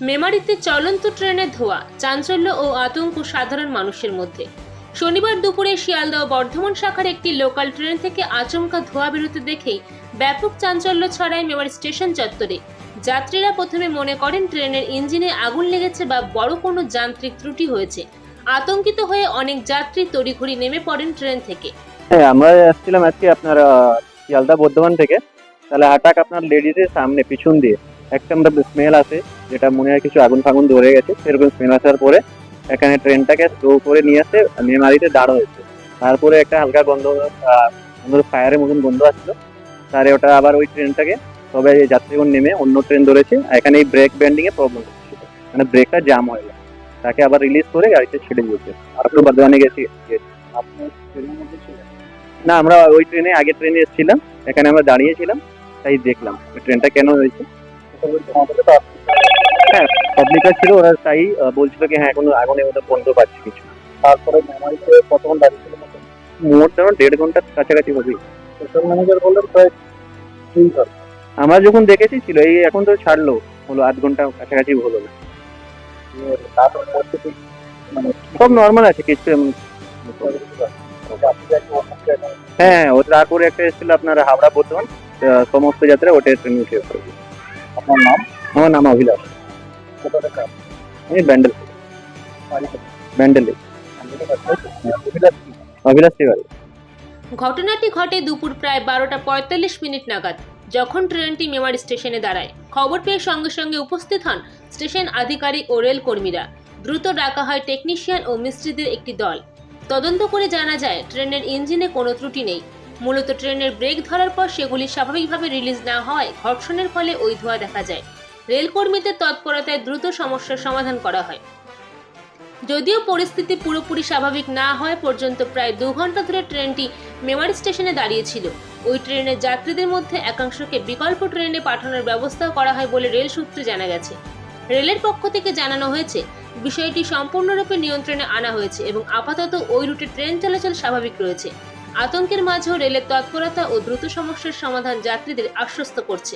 মেমারিতে চলন্ত ট্রেনের ধোয়া, চাঞ্চল্য ও আতঙ্ক সাধারণ মানুষের মধ্যে। শনিবার দুপুরে শিয়ালদহ বর্ধমান শাখার একটি লোকাল ট্রেন থেকে আচমকা ধোঁয়া বেরোতে দেখেই ব্যাপক চাঞ্চল্য ছড়ায় মেমারি স্টেশন চত্বরে। যাত্রীরা প্রথমে মনে করেন ট্রেনের ইঞ্জিনে আগুন লেগেছে বা বড় কোনো যান্ত্রিক ত্রুটি হয়েছে। আতঙ্কিত হয়ে অনেক যাত্রী তড়িঘড়ি নেমে পড়েন ট্রেন থেকে। হ্যাঁ আমরা আসছিলাম আজকে আপনার শিয়ালদা বর্ধমান থেকে। তাহলে হঠাৎ আপনার লেডিজের সামনে, পিছন দিয়ে। একটা আমরা স্মেল আসে যেটা মনে হয় কিছু আগুন ফাগুন ধরে গেছে, সেরকম স্মেল আসার পরে এখানে ট্রেনটাকে স্লো করে নিয়ে আসে, মেমারিতে দাঁড় হয়েছে। তারপরে একটা হালকা গন্ধ ফায়ারের মতন গন্ধ আসলো। তারে ওটা আবার ওই ট্রেনটাকে সবাই যাত্রীগণ নেমে অন্য ট্রেন ধরেছে এখানে এই ব্রেক ব্যান্ডিং এ প্রবলেম হচ্ছিল মানে ব্রেকটা জাম হয়ে গেছে। তাকে আবার রিলিজ করে গাড়িতে ছেড়ে দিয়েছে। আর গেছি ট্রেনের মধ্যে ছিলেন না, আমরা ওই ট্রেনে আগে ট্রেনে এসেছিলাম, এখানে আমরা দাঁড়িয়েছিলাম, তাই দেখলাম। ট্রেনটা কেন হয়েছে? হ্যাঁ পাবলিকার ছিল ওরা তাই বলছিল কি হ্যাঁ এখনও মধ্যে বন্ধ পাচ্ছি কিছু। তারপরে মেমারিতে কতক্ষণ দাঁড়িয়েছিল মোট দেড় ঘণ্টার কাছাকাছি হবে। সোশ্যাল ম্যানেজার বললেন প্রায় তিন ঘণ্টা। আমরা যখন দেখেছি ছিল এই এখন তো ছাড়লো হলো আধ ঘণ্টা কাছাকাছি হলো। না মানে সব নর্মাল আছে কিছু এমন হ্যাঁ ও তারপরে একটা এসেছিল আপনার হাওড়া বর্ধমান সমস্ত যাত্রা ওটা ট্রেনে উঠে আপনার নাম? আমার নাম অভিলাষ। আমি ব্যান্ডেল ব্যান্ডেলে। অভিলাষ তিওয়ারি। ঘটনাটি ঘটে দুপুর প্রায় বারোটা পঁয়তাল্লিশ মিনিট নাগাদ যখন ট্রেনটি মেমারি স্টেশনে দাঁড়ায়। খবর পেয়ে সঙ্গে সঙ্গে উপস্থিত হন স্টেশন আধিকারিক ও রেল কর্মীরা। দ্রুত ডাকা হয় টেকনিশিয়ান ও মিস্ত্রিদের একটি দল। তদন্ত করে জানা যায় ট্রেনের ইঞ্জিনে কোনো ত্রুটি নেই। মূলত ট্রেনের ব্রেক ধরার পর সেগুলি স্বাভাবিকভাবে রিলিজ না হয় ঘর্ষণের ফলে ওই ধোঁয়া দেখা যায়। রেল কর্মীদের তৎপরতায় দ্রুত সমস্যার সমাধান করা হয়। যদিও পরিস্থিতি পুরোপুরি স্বাভাবিক না হয় পর্যন্ত প্রায় দু ঘণ্টা ধরে ট্রেনটি মেমারি স্টেশনে দাঁড়িয়েছিল। ওই ট্রেনের যাত্রীদের মধ্যে একাংশকে বিকল্প ট্রেনে পাঠানোর ব্যবস্থাও করা হয় বলে রেল সূত্রে জানা গেছে। রেলের পক্ষ থেকে জানানো হয়েছে, বিষয়টি সম্পূর্ণরূপে নিয়ন্ত্রণে আনা হয়েছে এবং আপাতত ওই রুটে ট্রেন চলাচল স্বাভাবিক রয়েছে। আতঙ্কের মাঝেও রেলের তৎপরতা ও দ্রুত সমস্যার সমাধান যাত্রীদের আশ্বস্ত করছে।